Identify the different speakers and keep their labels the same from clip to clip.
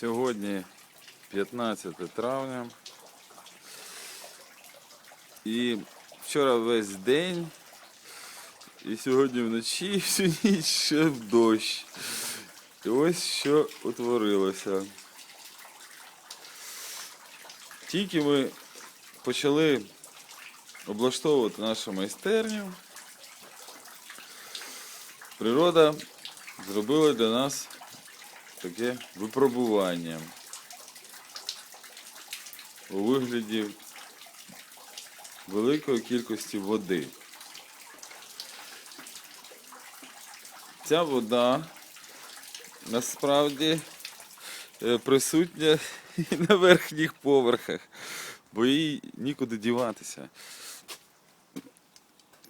Speaker 1: Сьогодні 15 травня. І вчора весь день, і сьогодні вночі, і всю ніч ще в дощ. І ось що утворилося. Тільки ми почали облаштовувати нашу майстерню, природа зробила для нас таке випробування у вигляді великої кількості води. Ця вода насправді е, присутня і на верхніх поверхах, бо їй нікуди діватися.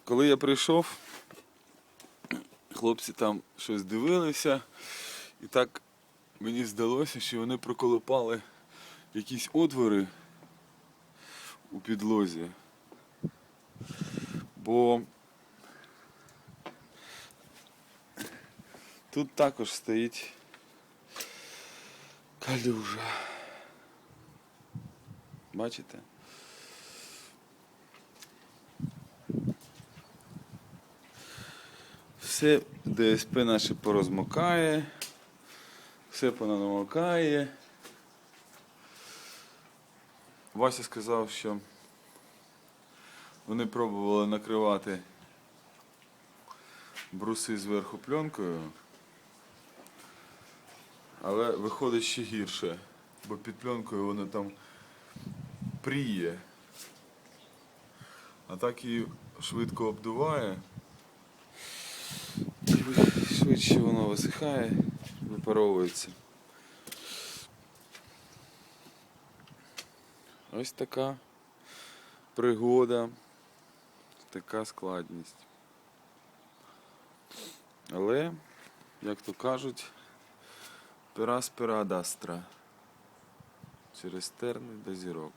Speaker 1: Коли я прийшов, хлопці там щось дивилися, і так мені здалося, що вони проколопали якісь отвори у підлозі. Бо тут також стоїть калюжа. Бачите? Все ДСП наше порозмокає, все понанамокає. Вася сказав, що вони пробували накривати бруси зверху пленкою, але виходить ще гірше, бо під пленкою воно там пріє. А так її швидко обдуває. І швидше воно висихає, випаровується. Ось така пригода, така складність. Але, як то кажуть, пера з пера дастра. Через терни до зірок.